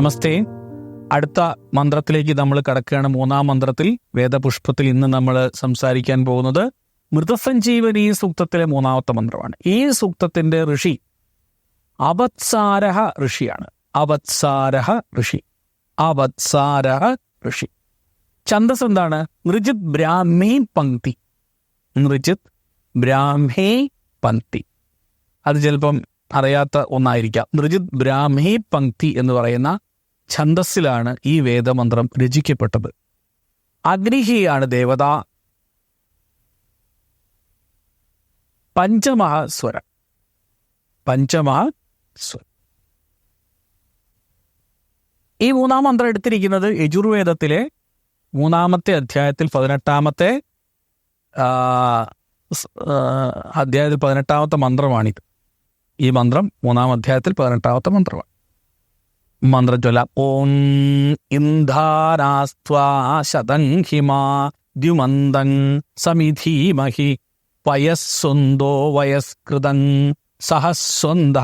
നമസ്തേ. അടുത്ത മന്ത്രത്തിലേക്ക് നമ്മൾ കടക്കുകയാണ്. മൂന്നാം മന്ത്രത്തിൽ വേദപുഷ്പത്തിൽ ഇന്ന് നമ്മൾ സംസാരിക്കാൻ പോകുന്നത് മൃതസഞ്ജീവനി സൂക്തത്തിലെ മൂന്നാമത്തെ മന്ത്രമാണ്. ഈ സൂക്തത്തിന്റെ ഋഷി അവത്സാരഹ ഋഷിയാണ്. അവത്സാരഹ ഋഷി. അവത്സാരഹ ഋഷി. ഛന്ദസ് എന്താണ്? നൃജിത് ബ്രാഹ്മി പങ്ക്തി നൃജിത് ബ്രാഹ്മേ പങ്ക്തി അത് ചിലപ്പം അറിയാത്ത ഒന്നായിരിക്കാം. നൃജിത് ബ്രാഹ്മി പങ്ക്തി എന്ന് പറയുന്ന ഛന്ദസ്സിലാണ് ഈ വേദമന്ത്രം രചിക്കപ്പെട്ടത്. അഗ്നിഹിയാണ് ദേവത. പഞ്ചമഹസ്വര. പഞ്ചമഹസ്വര. ഈ മൂന്നാം മന്ത്രം എടുത്തിരിക്കുന്നത് യജുർവേദത്തിലെ മൂന്നാമത്തെ അധ്യായത്തിൽ പതിനെട്ടാമത്തെ അധ്യായത്തിൽ പതിനെട്ടാമത്തെ മന്ത്രമാണിത്. ഈ മന്ത്രം മൂന്നാം അധ്യായത്തിൽ പതിനെട്ടാമത്തെ മന്ത്രമാണ്. മന്ത്രം ചൊല്ലാം ഓം ഇന്ധാരാസ്ത്വാശതംഹിമാ ദ്യുമന്ദൻ സമിധീമഹി. പയസ്വന്തോ വയസ്കൃതം സഹസ്വന്ത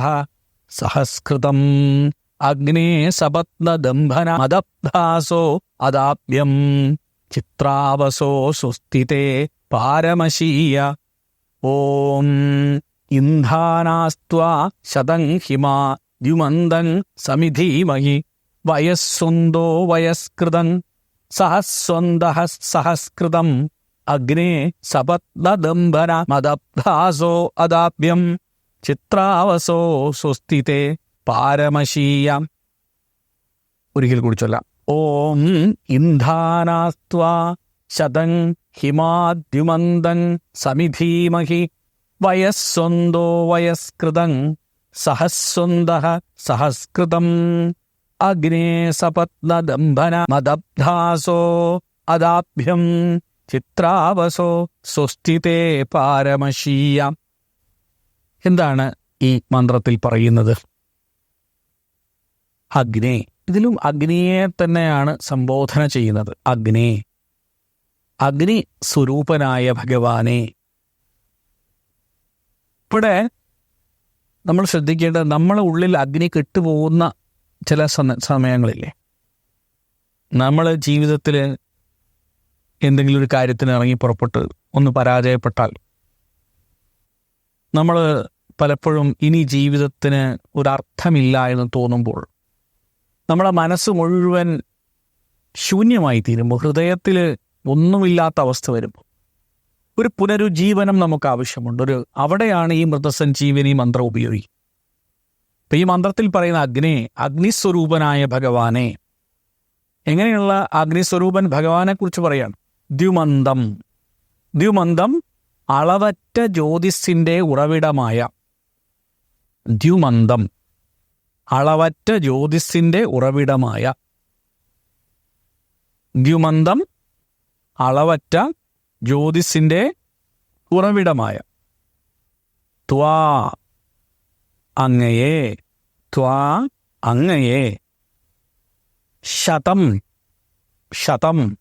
സഹസ്കൃതം. അഗ്നേ സപത്നദംഭന മദബ്ധാസോ അദാപ്യം. ചിത്രാവസോ സുസ്ഥിതേ പാരമശീയ. ഓം ഇന്ധാനാസ്ത്വാ ശതം ഹിമാ ദ്യുമന്തം സമിധീമഹി. വയസ്സുന്തോ വയസ്കൃതൻ. സഹസ്വന്ത സഹസ്കൃതം. അഗ്നേ സപത്നദംഭന മദബ്ധാസോ അദാപ്യം. ചിത്രാവസോ സുസ്ഥിതേ പാരമശീയം. ഒരിക്കൽ കൂടി ചൊല്ലാം. ഓം ഇന്ധാനാസ്ത്വാ ശതം ഹിമാദ്യുമന്തൻ സമിധീമഹി. വയസ്സൊന്തോ വയസ്കൃതം സഹസ്വന്ദ സഹസ്കൃതം. അഗ്നേ സപത്നദംഭന മദബ്ധാസോ അദാഭ്യം ചിത്രാവസോ സ്വസ്തിതേ പാരമശീയ. എന്താണ് ഈ മന്ത്രത്തിൽ പറയുന്നത്? അഗ്നേ. ഇതിലും അഗ്നിയെ തന്നെയാണ് സംബോധന ചെയ്യുന്നത്. അഗ്നേ. അഗ്നി സ്വരൂപനായ ഭഗവാനെ. ഇവിടെ നമ്മൾ ശ്രദ്ധിക്കേണ്ടത് നമ്മളെ ഉള്ളിൽ അഗ്നി കെട്ടുപോകുന്ന ചില സമയങ്ങളില്ലേ? നമ്മൾ ജീവിതത്തിൽ എന്തെങ്കിലും ഒരു കാര്യത്തിന് ഇറങ്ങി പുറപ്പെട്ട് ഒന്ന് പരാജയപ്പെട്ടാൽ നമ്മൾ പലപ്പോഴും ഇനി ജീവിതത്തിന് ഒരർത്ഥമില്ല എന്ന് തോന്നുമ്പോൾ നമ്മളെ മനസ്സ് മുഴുവൻ ശൂന്യമായി തീരുമ്പോൾ ഹൃദയത്തിൽ ഒന്നുമില്ലാത്ത അവസ്ഥ വരുമ്പോൾ ഒരു പുനരുജ്ജീവനം നമുക്ക് ആവശ്യമുണ്ട് ഒരു അവിടെയാണ് ഈ മൃതസഞ്ജീവനി മന്ത്രം ഉപയോഗിക്കുക ഇപ്പൊ ഈ മന്ത്രത്തിൽ പറയുന്ന അഗ്നി അഗ്നിസ്വരൂപനായ ഭഗവാനെ. എങ്ങനെയുള്ള അഗ്നിസ്വരൂപൻ ഭഗവാനെ കുറിച്ച് പറയാണ്? ദ്യുമന്തം ദ്യുമന്തം അളവറ്റ ജ്യോതിസിന്റെ ഉറവിടമായ ദ്യുമന്തം അളവറ്റ ജ്യോതിസിന്റെ ഉറവിടമായ ദ്യുമന്തം അളവറ്റ ജ്യോതിസിന്റെ ഉറവിടമായ ത്വാ അങ്ങയെ ത്വാ അങ്ങയെ ശതം ശതം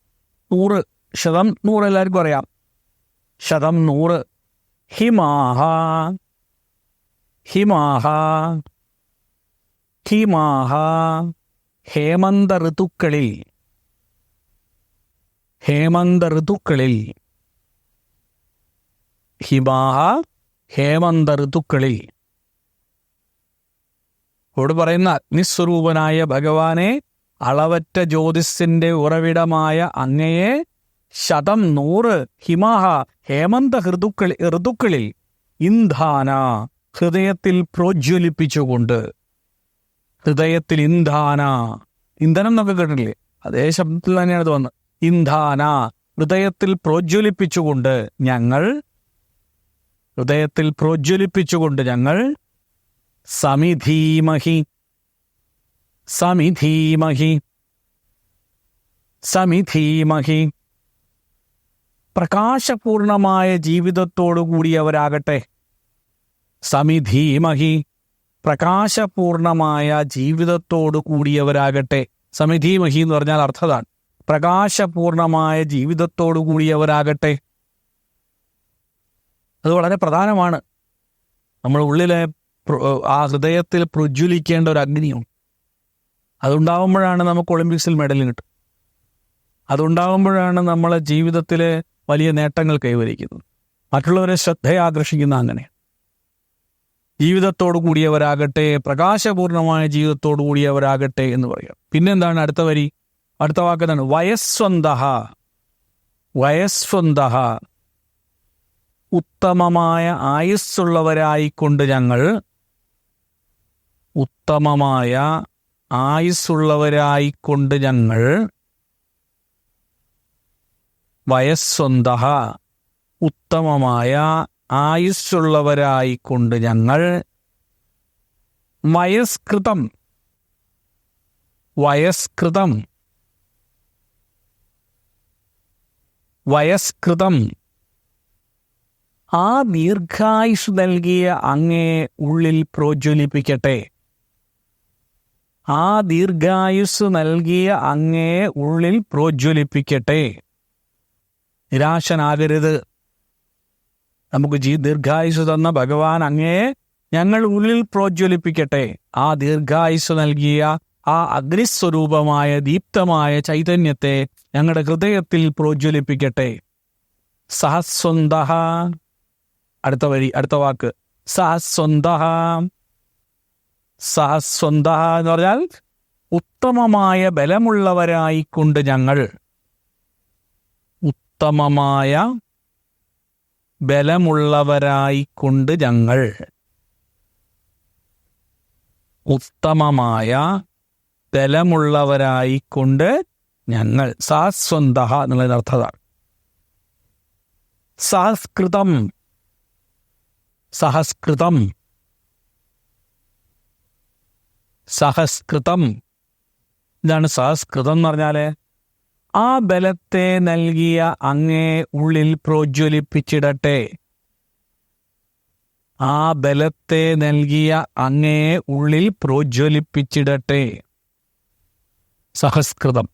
നൂറ് ശതം നൂറ് എല്ലാവർക്കും അറിയാം. ശതം നൂറ്. ഹിമാഹ ഹിമാഹ ഹിമാഹ ഹേമന്ത ഋതുക്കളിൽ ഹേമന്ത ഋതുക്കളിൽ. ഹിമാഹ ഹേമന്ത ഋതുക്കളിൽ ഇവിടെ പറയുന്ന അഗ്നിസ്വരൂപനായ ഭഗവാനെ അളവറ്റ ജ്യോതിസിന്റെ ഉറവിടമായ അങ്ങയെ ശതം നൂറ് ഹിമാഹ ഹേമന്ത ഹൃതുക്കൾ ഋതുക്കളിൽ ഇന്ധാന ഹൃദയത്തിൽ പ്രോജ്വലിപ്പിച്ചുകൊണ്ട്. ഹൃദയത്തിൽ ഇന്ധാന ഇന്ധനം എന്നൊക്കെ കേട്ടില്ലേ അതേ ശബ്ദത്തിൽ തന്നെയാണ് ഇത് വന്നത്. ഇന്ധാന ഹൃദയത്തിൽ പ്രോജ്വലിപ്പിച്ചുകൊണ്ട് ഞങ്ങൾ ഹൃദയത്തിൽ പ്രോജ്വലിപ്പിച്ചുകൊണ്ട് ഞങ്ങൾ സമിധീമഹി സമിധീമഹി സമിധീമഹി. പ്രകാശപൂർണമായ ജീവിതത്തോടു കൂടിയവരാകട്ടെ സമിധീമഹി. പ്രകാശപൂർണമായ ജീവിതത്തോടു കൂടിയവരാകട്ടെ സമിധീമഹി എന്ന് പറഞ്ഞാൽ അർത്ഥതാണ്. പ്രകാശപൂർണമായ ജീവിതത്തോടു കൂടിയവരാകട്ടെ അത് വളരെ പ്രധാനമാണ്. നമ്മൾ ഉള്ളിലെ ആ ഹൃദയത്തിൽ പ്രജ്വലിക്കേണ്ട ഒരു അഗ്നിയുണ്ട് അതുണ്ടാവുമ്പോഴാണ് നമുക്ക് ഒളിമ്പിക്സിൽ മെഡൽ കിട്ടും അതുണ്ടാകുമ്പോഴാണ് നമ്മളെ ജീവിതത്തിലെ വലിയ നേട്ടങ്ങൾ കൈവരിക്കുന്നത്. മറ്റുള്ളവരെ ശ്രദ്ധയെ ആകർഷിക്കുന്ന അങ്ങനെ ജീവിതത്തോടു കൂടിയവരാകട്ടെ പ്രകാശപൂർണമായ ജീവിതത്തോടു കൂടിയവരാകട്ടെ എന്ന് പറയാം പിന്നെന്താണ് അടുത്ത വരി? അടുത്ത വാക്കെന്താണ് വയസ്വന്ത വയസ്വന്ത ഉത്തമമായ ആയുസ്സുള്ളവരായിക്കൊണ്ട് ഞങ്ങൾ ഉത്തമമായ ആയുസ്സുള്ളവരായിക്കൊണ്ട് ഞങ്ങൾ വയസ്സൊന്ത ഉത്തമമായ ആയുസ്സുള്ളവരായിക്കൊണ്ട് ഞങ്ങൾ വയസ്കൃതം വയസ്കൃതം വയസ്കൃതം ആ ദീർഘായുസ് നൽകിയ അങ്ങേ ഉള്ളിൽ പ്രോജ്വലിപ്പിക്കട്ടെ. ആ ദീർഘായുസ് നൽകിയ അങ്ങേ ഉള്ളിൽ പ്രോജ്വലിപ്പിക്കട്ടെ. നിരാശനാകരുത്. നമുക്ക് ജീ ദീർഘായുസ് തന്ന ഭഗവാൻ അങ്ങേ ഞങ്ങൾ ഉള്ളിൽ പ്രോജ്വലിപ്പിക്കട്ടെ. ആ ദീർഘായുസ് നൽകിയ ആ അഗ്നിസ്വരൂപമായ ദീപ്തമായ ചൈതന്യത്തെ ഞങ്ങളുടെ ഹൃദയത്തിൽ പ്രോജ്വലിപ്പിക്കട്ടെ. സഹസ്വന്ത അടുത്ത വരി അടുത്ത വാക്ക്. സഹസ്വന്ത സഹസ്വന്ത എന്ന് പറഞ്ഞാൽ ഉത്തമമായ ബലമുള്ളവരായിക്കൊണ്ട് ഞങ്ങൾ. ഉത്തമമായ ബലമുള്ളവരായിക്കൊണ്ട് ഞങ്ങൾ. ഉത്തമമായ ബലമുള്ളവരായിക്കൊണ്ട് ഞങ്ങൾ. സാസ്വന്ത എന്നുള്ളതിന് അർത്ഥത സഹസ്കൃതം സഹസ്കൃതം. സഹസ്കൃതം. ഇതാണ് സഹസ്കൃതം എന്ന് പറഞ്ഞാൽ ആ ബലത്തെ നൽകിയ അങ്ങേ ഉള്ളിൽ പ്രോജ്വലിപ്പിച്ചിടട്ടെ. ആ ബലത്തെ നൽകിയ അങ്ങേ ഉള്ളിൽ പ്രോജ്വലിപ്പിച്ചിടട്ടെ. സഹസ്കൃതം.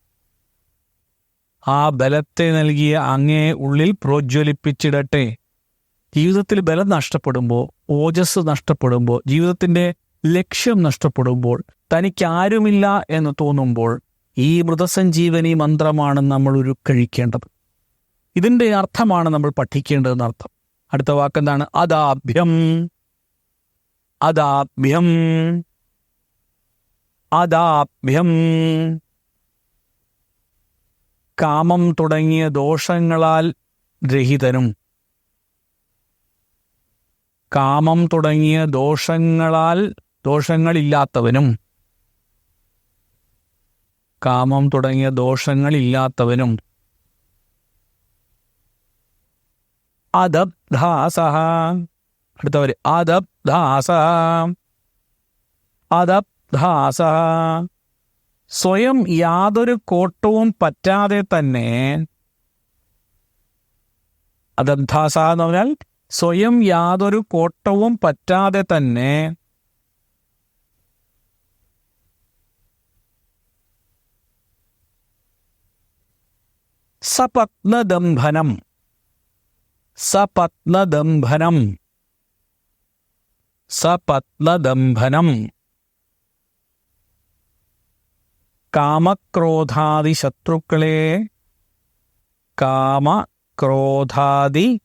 ആ ബലത്തെ നൽകിയ അങ്ങേ ഉള്ളിൽ പ്രോജ്വലിപ്പിച്ചിടട്ടെ. ജീവിതത്തിൽ ബലം നഷ്ടപ്പെടുമ്പോൾ ഓജസ് നഷ്ടപ്പെടുമ്പോൾ ജീവിതത്തിന്റെ ലക്ഷ്യം നഷ്ടപ്പെടുമ്പോൾ തനിക്ക് ആരുമില്ല എന്ന് തോന്നുമ്പോൾ ഈ മൃതസഞ്ജീവനി മന്ത്രമാണ് നമ്മൾ ഒരു കഴിക്കേണ്ടത് ഇതിന്റെ അർത്ഥമാണ് നമ്മൾ പഠിക്കേണ്ടതെന്ന് അർത്ഥം. അടുത്ത വാക്കെന്താണ്? അദാഭ്യം. അദാഭ്യം. അദാഭ്യം. കാമം തുടങ്ങിയ ദോഷങ്ങളാൽ രഹിതനും. കാമം തുടങ്ങിയ ദോഷങ്ങളാൽ ദോഷങ്ങളില്ലാത്തവനും. കാമം തുടങ്ങിയ ദോഷങ്ങളില്ലാത്തവനും. അദബ്ധാസ അടുത്തവര് അദബ്ധാസ അദബ്ധാസ സ്വയം യാതൊരു കോട്ടവും പറ്റാതെ തന്നെ അദബ്ധാസ എന്ന് പറഞ്ഞാൽ സ്വയം യാതൊരു കോട്ടവും പറ്റാതെ തന്നെ സപത്നദംഭനം സപത്നദംഭനം സപത്നദംഭനം. കാമക്രോധാദി ശത്രുക്കളെ കാമക്രോധാദി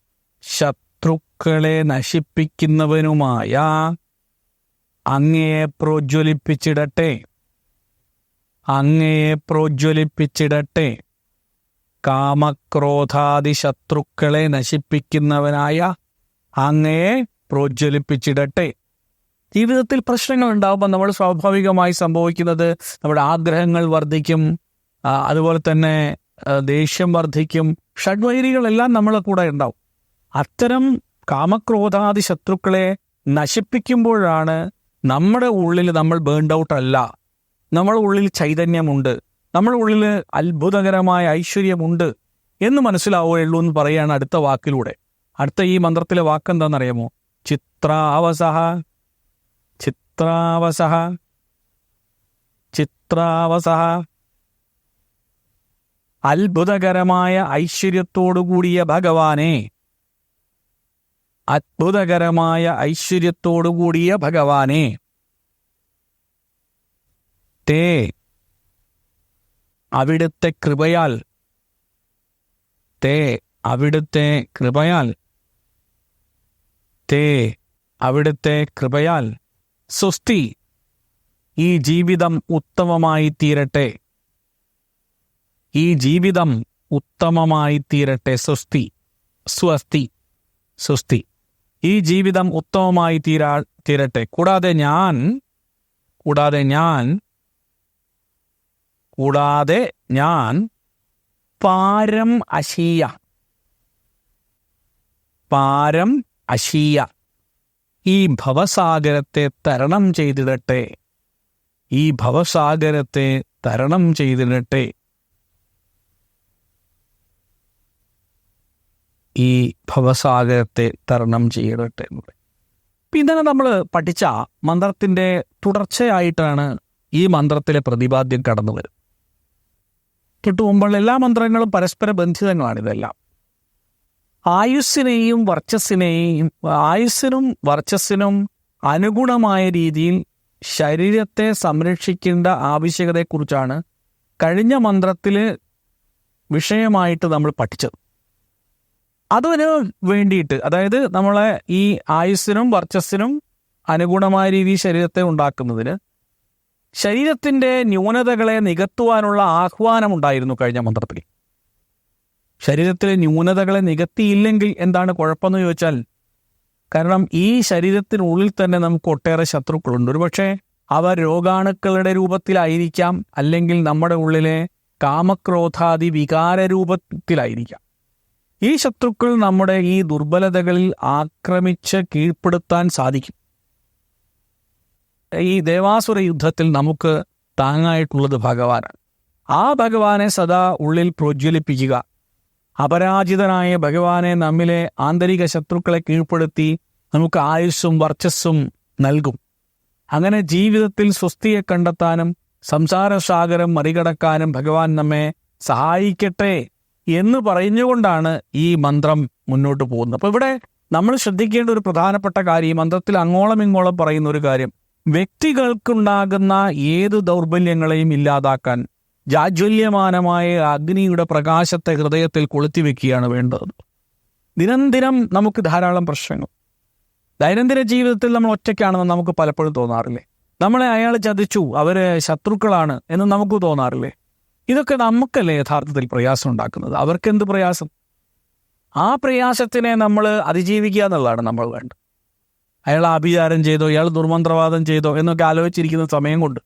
ശത്രുക്കളെ നശിപ്പിക്കുന്നവനുമായ അങ്ങയെ പ്രോജ്വലിപ്പിച്ചിടട്ടെ. അങ്ങയെ പ്രോജ്വലിപ്പിച്ചിടട്ടെ. കാമക്രോധാദി ശത്രുക്കളെ നശിപ്പിക്കുന്നവനായ അങ്ങയെ പ്രോജ്വലിപ്പിച്ചിടട്ടെ. ജീവിതത്തിൽ പ്രശ്നങ്ങൾ ഉണ്ടാകുമ്പോൾ നമ്മൾ സ്വാഭാവികമായി സംഭവിക്കുന്നത് നമ്മുടെ ആഗ്രഹങ്ങൾ വർദ്ധിക്കും അതുപോലെ തന്നെ ദേഷ്യം വർദ്ധിക്കും ഷഡ്വൈരികളെല്ലാം നമ്മളെ കൂടെ ഉണ്ടാവും. അത്തരം കാമക്രോധാദി ശത്രുക്കളെ നശിപ്പിക്കുമ്പോഴാണ് നമ്മുടെ ഉള്ളിൽ നമ്മൾ ബേൺഡ് ഔട്ട് അല്ല. നമ്മുടെ ഉള്ളിൽ ചൈതന്യമുണ്ട്. നമ്മുടെ ഉള്ളിൽ അത്ഭുതകരമായ ഐശ്വര്യമുണ്ട് എന്ന് മനസ്സിലാവുകയുള്ളൂ എന്ന് പറയുകയാണ് അടുത്ത വാക്കിലൂടെ. അടുത്ത ഈ മന്ത്രത്തിലെ വാക്ക് എന്താണെന്നറിയാമോ? ചിത്രാവസഹ ചിത്രാവസഹ ചിത്രാവസഹ. അത്ഭുതകരമായ ഐശ്വര്യത്തോടുകൂടിയ ഭഗവാനെ അത്ഭുതകരമായ ഐശ്വര്യത്തോടുകൂടിയ ഭഗവാനെ. തേ അവിടുത്തെ കൃപയാൽ തേ അവിടുത്തെ കൃപയാൽ തേ അവിടുത്തെ കൃപയാൽ സുസ്തി ഈ ജീവിതം ഉത്തമമായി തീരട്ടെ. ഈ ജീവിതം ഉത്തമമായി തീരട്ടെ. സ്വസ്തി സ്വസ്തി സ്വസ്തി. ഈ ജീവിതം ഉത്തമമായി തീരാ തീരട്ടെ. കൂടാതെ ഞാൻ കൂടാതെ ഞാൻ കൂടാതെ ഞാൻ പാരം അശീയ. പാരം അശീയ. ഈ ഭവസാഗരത്തെ തരണം ചെയ്തിടട്ടെ. ഈ ഭവസാഗരത്തെ തരണം ചെയ്തിടട്ടെ. ഈ ഭവസാഗരത്തെ തരണം ചെയ്യട്ടെ എന്ന് പറയും ഇപ്പം ഇന്നലെ നമ്മൾ പഠിച്ച മന്ത്രത്തിന്റെ തുടർച്ചയായിട്ടാണ് ഈ മന്ത്രത്തിലെ പ്രതിപാദ്യം കടന്നു വരുന്നത്. തൊട്ടു എല്ലാ മന്ത്രങ്ങളും പരസ്പര ബന്ധിതങ്ങളാണ് ഇതെല്ലാം. ആയുസ്സിനെയും വർച്ചസ്സിനെയും ആയുസ്സിനും വർച്ചസ്സിനും അനുഗുണമായ രീതിയിൽ ശരീരത്തെ സംരക്ഷിക്കേണ്ട ആവശ്യകതയെക്കുറിച്ചാണ് കഴിഞ്ഞ മന്ത്രത്തിൽ വിഷയമായിട്ട് നമ്മൾ പഠിച്ചത്. അതിന് വേണ്ടിയിട്ട് അതായത് നമ്മളെ ഈ ആയുസ്സിനും വർച്ചസ്സിനും അനുഗുണമായ രീതിയിൽ ശരീരത്തെ ഉണ്ടാക്കുന്നതിന് ശരീരത്തിന്റെ ന്യൂനതകളെ നികത്തുവാനുള്ള ആഹ്വാനം ഉണ്ടായിരുന്നു കഴിഞ്ഞ മന്ത്രത്തിൽ. ശരീരത്തിലെ ന്യൂനതകളെ നികത്തിയില്ലെങ്കിൽ എന്താണ് കുഴപ്പമെന്ന് ചോദിച്ചാൽ കാരണം ഈ ശരീരത്തിനുള്ളിൽ തന്നെ നമുക്ക് ഒട്ടേറെ ശത്രുക്കളുണ്ട്. ഒരുപക്ഷെ അവ രോഗാണുക്കളുടെ രൂപത്തിലായിരിക്കാം അല്ലെങ്കിൽ നമ്മുടെ ഉള്ളിലെ കാമക്രോധാദി വികാര രൂപത്തിലായിരിക്കാം ഈ ശത്രുക്കൾ നമ്മുടെ ഈ ദുർബലതകളിൽ ആക്രമിച്ച് കീഴ്പ്പെടുത്താൻ സാധിക്കും. ഈ ദേവാസുര യുദ്ധത്തിൽ നമുക്ക് താങ്ങായിട്ടുള്ളത് ഭഗവാനാണ്. ആ ഭഗവാനെ സദാ ഉള്ളിൽ പ്രോജ്വലിപ്പിക്കുക. അപരാജിതനായ ഭഗവാനെ നമ്മിലെ ആന്തരിക ശത്രുക്കളെ കീഴ്പ്പെടുത്തി നമുക്ക് ആയുസ്സും വർച്ചസ്സും നൽകും. അങ്ങനെ ജീവിതത്തിൽ സ്വസ്തിയെ കണ്ടെത്താനും സംസാരസാഗരം മറികടക്കാനും ഭഗവാൻ നമ്മെ സഹായിക്കട്ടെ എന്ന് പറഞ്ഞുകൊണ്ടാണ് ഈ മന്ത്രം മുന്നോട്ട് പോകുന്നത്. അപ്പൊ ഇവിടെ നമ്മൾ ശ്രദ്ധിക്കേണ്ട ഒരു പ്രധാനപ്പെട്ട കാര്യം ഈ മന്ത്രത്തിൽ അങ്ങോളം ഇങ്ങോളം പറയുന്ന ഒരു കാര്യം. വ്യക്തികൾക്കുണ്ടാകുന്ന ഏത് ദൗർബല്യങ്ങളെയും ഇല്ലാതാക്കാൻ ജാജ്വല്യമാനമായ അഗ്നിയുടെ പ്രകാശത്തെ ഹൃദയത്തിൽ കൊളുത്തിവെക്കുകയാണ് വേണ്ടത്. ദിനംദിനം നമുക്ക് ധാരാളം പ്രശ്നങ്ങൾ. ദൈനംദിന ജീവിതത്തിൽ നമ്മൾ ഒറ്റയ്ക്കാണെന്ന് നമുക്ക് പലപ്പോഴും തോന്നാറില്ലേ? നമ്മളെ അയാൾ ചതിച്ചു അവർ ശത്രുക്കളാണ് എന്ന് നമുക്ക് തോന്നാറില്ലേ? ഇതൊക്കെ നമുക്കല്ലേ യഥാർത്ഥത്തിൽ പ്രയാസം ഉണ്ടാക്കുന്നത്? അവർക്ക് എന്ത് പ്രയാസം? ആ പ്രയാസത്തിനെ നമ്മൾ അതിജീവിക്കുക എന്നുള്ളതാണ് നമ്മൾ വേണ്ടത്. അയാൾ ആഭിചാരം ചെയ്തോ ഇയാൾ ദുർമന്ത്രവാദം ചെയ്തോ എന്നൊക്കെ ആലോചിച്ചിരിക്കുന്ന സമയം കൊണ്ട്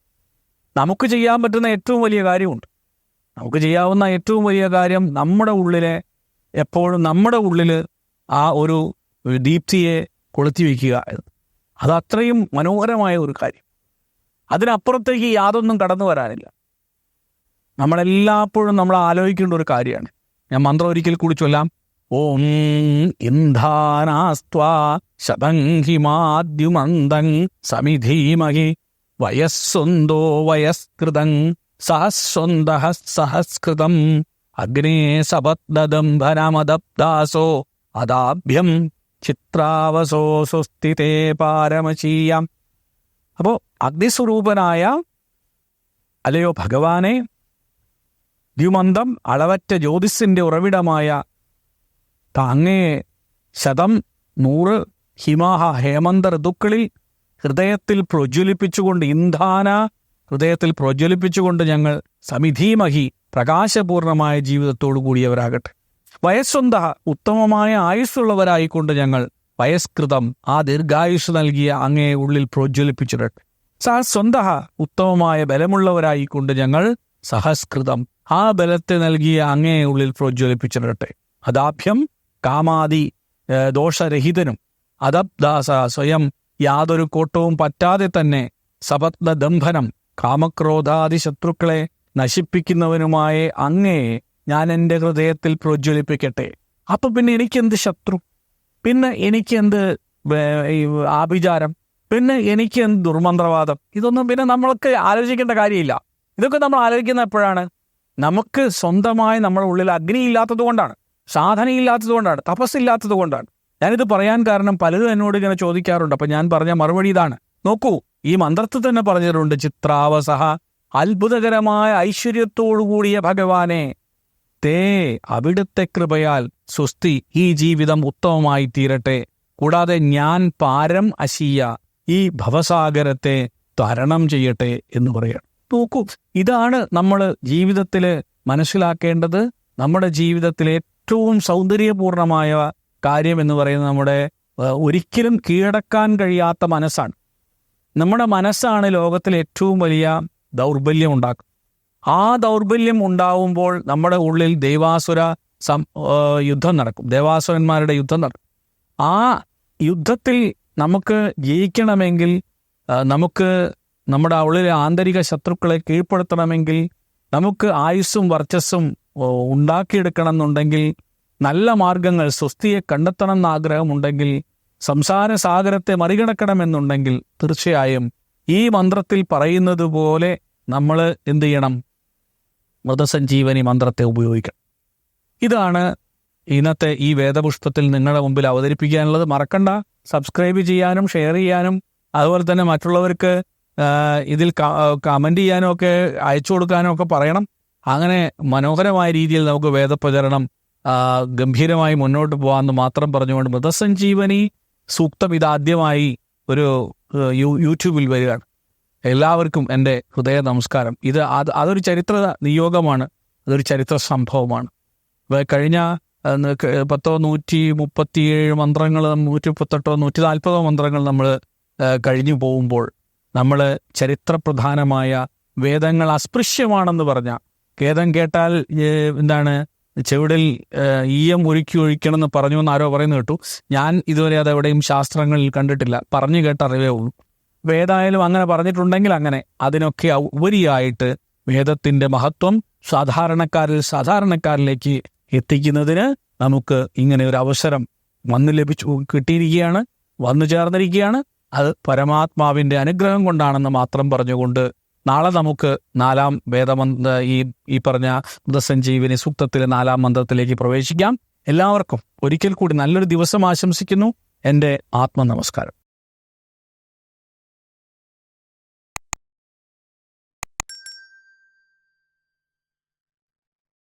നമുക്ക് ചെയ്യാൻ പറ്റുന്ന ഏറ്റവും വലിയ കാര്യമുണ്ട്. നമുക്ക് ചെയ്യാവുന്ന ഏറ്റവും വലിയ കാര്യം നമ്മുടെ ഉള്ളിലെ എപ്പോഴും നമ്മുടെ ഉള്ളിൽ ആ ഒരു ദീപ്തിയെ കൊളുത്തി വയ്ക്കുക എന്ന് അത് അത്രയും മനോഹരമായ ഒരു കാര്യം. അതിനപ്പുറത്തേക്ക് യാതൊന്നും കടന്നു വരാനില്ല. നമ്മളെല്ലാപ്പോഴും നമ്മൾ ആലോചിക്കേണ്ട ഒരു കാര്യമാണ്. ഞാൻ മന്ത്രം ഒരിക്കൽ കൂടി ചൊല്ലാം. ഓം ഇന്ധാനാസ്ത്വാ ശതംഹിമാദ്യുമന്ദം സമിധീമഹി വയസ്സൊന്തോ വയസ്കൃതം സഹസ്വന്ത സഹസ്കൃതം അഗ്നേ സപത്നദംഭനമദബ്ദാസോ അദാഭ്യം ചിത്രാവസോ സുസ്ഥിതേ പാരമശീയം. അപ്പോ അഗ്നിസ്വരൂപനായ അല്ലയോ ഭഗവാനെ ദ്യുമന്തം അളവറ്റ ജ്യോതിസിന്റെ ഉറവിടമായ താങ്ങയെ ശതം നൂറ് ഹിമാഹ ഹേമന്ത ഋതുക്കളിൽ ഹൃദയത്തിൽ പ്രജ്വലിപ്പിച്ചുകൊണ്ട് ഇന്ധാന ഹൃദയത്തിൽ പ്രജ്വലിപ്പിച്ചുകൊണ്ട് ഞങ്ങൾ സമിധീമഹി പ്രകാശപൂർണമായ ജീവിതത്തോടു കൂടിയവരാകട്ടെ. വയസ്സൊന്ത ഉത്തമമായ ആയുസ്സുള്ളവരായിക്കൊണ്ട് ഞങ്ങൾ വയസ്കൃതം ആ ദീർഘായുസ് നൽകിയ അങ്ങയെ ഉള്ളിൽ പ്രോജ്വലിപ്പിച്ചിടട്ടെ സ സ്വന്ത ഉത്തമമായ ബലമുള്ളവരായിക്കൊണ്ട് ഞങ്ങൾ സഹസ്കൃതം ആ ബലത്തെ നൽകിയ അങ്ങേ ഉള്ളിൽ പ്രോജ്വലിപ്പിച്ചിടട്ടെ. അദാഭ്യം കാമാദി ദോഷരഹിതനും. അദബ്ദാസ സ്വയം യാതൊരു കോട്ടവും പറ്റാതെ തന്നെ സപത്ന ദംഭനം കാമക്രോധാദി ശത്രുക്കളെ നശിപ്പിക്കുന്നവനുമായ അങ്ങയെ ഞാൻ എന്റെ ഹൃദയത്തിൽ പ്രോജ്വലിപ്പിക്കട്ടെ. അപ്പൊ പിന്നെ എനിക്കെന്ത് ശത്രു? പിന്നെ എനിക്കെന്ത് ആഭിചാരം? പിന്നെ എനിക്ക് എന്ത് ദുർമന്ത്രവാദം? ഇതൊന്നും പിന്നെ നമ്മൾക്ക് ആലോചിക്കേണ്ട കാര്യമില്ല. ഇതൊക്കെ നമ്മൾ ആലോചിക്കുന്ന എപ്പോഴാണ്? നമുക്ക് സ്വന്തമായി നമ്മുടെ ഉള്ളിൽ അഗ്നി ഇല്ലാത്തത് കൊണ്ടാണ് സാധനയില്ലാത്തത് കൊണ്ടാണ് തപസ്സില്ലാത്തത് കൊണ്ടാണ്. ഞാനിത് പറയാൻ കാരണം പലരും എന്നോട് ഇങ്ങനെ ചോദിക്കാറുണ്ട്. അപ്പൊ ഞാൻ പറഞ്ഞ മറുപടി ഇതാണ്. നോക്കൂ ഈ മന്ത്രത്തിൽ തന്നെ പറഞ്ഞിട്ടുണ്ട് ചിത്രാവസഹ അത്ഭുതകരമായ ഐശ്വര്യത്തോടു കൂടിയ ഭഗവാനെ തേ അവിടുത്തെ കൃപയാൽ സ്വസ്തി ഈ ജീവിതം ഉത്തമമായി തീരട്ടെ. കൂടാതെ ഞാൻ പാരം അശീയ ഈ ഭവസാഗരത്തെ തരണം ചെയ്യട്ടെ എന്ന് പറയാം നോക്കൂ ഇതാണ് നമ്മൾ ജീവിതത്തിൽ മനസ്സിലാക്കേണ്ടത്. നമ്മുടെ ജീവിതത്തിൽ ഏറ്റവും സൗന്ദര്യപൂർണമായ കാര്യം എന്ന് പറയുന്നത് നമ്മുടെ ഒരിക്കലും കീഴടക്കാൻ കഴിയാത്ത മനസ്സാണ്. നമ്മുടെ മനസ്സാണ് ലോകത്തിലെ ഏറ്റവും വലിയ ദൗർബല്യം ഉണ്ടാക്കുക ആ ദൗർബല്യം ഉണ്ടാവുമ്പോൾ നമ്മുടെ ഉള്ളിൽ ദേവാസുര സം യുദ്ധം നടക്കും. ദേവാസുരന്മാരുടെ യുദ്ധം നടക്കും. ആ യുദ്ധത്തിൽ നമുക്ക് ജയിക്കണമെങ്കിൽ നമുക്ക് നമ്മുടെ ഉള്ളിലെ ആന്തരിക ശത്രുക്കളെ കീഴ്പ്പെടുത്തണമെങ്കിൽ നമുക്ക് ആയുസ്സും വർച്ചസ്സും ഉണ്ടാക്കിയെടുക്കണം എന്നുണ്ടെങ്കിൽ നല്ല മാർഗങ്ങൾ സ്വസ്തിയെ കണ്ടെത്തണം എന്ന ആഗ്രഹമുണ്ടെങ്കിൽ സംസാര സാഗരത്തെ മറികടക്കണമെന്നുണ്ടെങ്കിൽ തീർച്ചയായും ഈ മന്ത്രത്തിൽ പറയുന്നത് പോലെ നമ്മൾ എന്ത് ചെയ്യണം? മൃതസഞ്ജീവനി മന്ത്രത്തെ ഉപയോഗിക്കണം. ഇതാണ് ഇന്നത്തെ ഈ വേദപുഷ്പത്തിൽ നിങ്ങളുടെ മുമ്പിൽ അവതരിപ്പിക്കാനുള്ളത്. മറക്കണ്ട. സബ്സ്ക്രൈബ് ചെയ്യാനും ഷെയർ ചെയ്യാനും. അതുപോലെ തന്നെ മറ്റുള്ളവർക്ക് ഇതിൽ കമന്റ് ചെയ്യാനോ ഒക്കെ അയച്ചു കൊടുക്കാനോ ഒക്കെ പറയണം. അങ്ങനെ മനോഹരമായ രീതിയിൽ നമുക്ക് വേദപ്രചരണം ഗംഭീരമായി മുന്നോട്ട് പോകാമെന്ന് മാത്രം പറഞ്ഞുകൊണ്ട് മൃതസഞ്ജീവനി സൂക്തം ഇതാദ്യമായി ഒരു യൂട്യൂബിൽ വരികയാണ്. എല്ലാവർക്കും എന്റെ ഹൃദയ നമസ്കാരം. ഇത് അത് അതൊരു ചരിത്ര നിയോഗമാണ്. അതൊരു ചരിത്ര സംഭവമാണ്. കഴിഞ്ഞ പത്തോ നൂറ്റി മുപ്പത്തിയേഴ് മന്ത്രങ്ങൾ നൂറ്റി മുപ്പത്തെട്ടോ നൂറ്റി നാൽപ്പതോ മന്ത്രങ്ങൾ നമ്മൾ കഴിഞ്ഞു പോകുമ്പോൾ നമ്മൾ ചരിത്രപ്രധാനമായ വേദങ്ങൾ അസ്പൃശ്യമാണെന്ന് പറഞ്ഞ വേദം കേട്ടാൽ എന്താണ് ചെവിടിൽ ഈയം ഒരുക്കി ഒഴിക്കണം എന്ന് പറഞ്ഞു എന്ന് ആരോ കേട്ടു. ഞാൻ ഇതുവരെ അത് എവിടെയും ശാസ്ത്രങ്ങളിൽ കണ്ടിട്ടില്ല. പറഞ്ഞു കേട്ട അറിവേ ഉള്ളൂ. വേദായാലും അങ്ങനെ പറഞ്ഞിട്ടുണ്ടെങ്കിൽ അങ്ങനെ. അതിനൊക്കെ ഉപരിയായിട്ട് വേദത്തിന്റെ മഹത്വം സാധാരണക്കാരിൽ സാധാരണക്കാരിലേക്ക് എത്തിക്കുന്നതിന് നമുക്ക് ഇങ്ങനെ ഒരു അവസരം വന്നു ലഭിച്ചു കിട്ടിയിരിക്കുകയാണ് വന്നു ചേർന്നിരിക്കുകയാണ്. അത് പരമാത്മാവിന്റെ അനുഗ്രഹം കൊണ്ടാണെന്ന് മാത്രം പറഞ്ഞുകൊണ്ട് നാളെ നമുക്ക് നാലാം വേദമന്ത്ര ഈ ഈ പറഞ്ഞ മൃതസഞ്ജീവിനി സൂക്തത്തിലെ നാലാം മന്ത്രത്തിലേക്ക് പ്രവേശിക്കാം. എല്ലാവർക്കും ഒരിക്കൽ കൂടി നല്ലൊരു ദിവസം ആശംസിക്കുന്നു. എന്റെ ആത്മനമസ്കാരം.